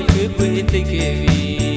မြူချွေးပွေသိပ်ခဲ့ပြီ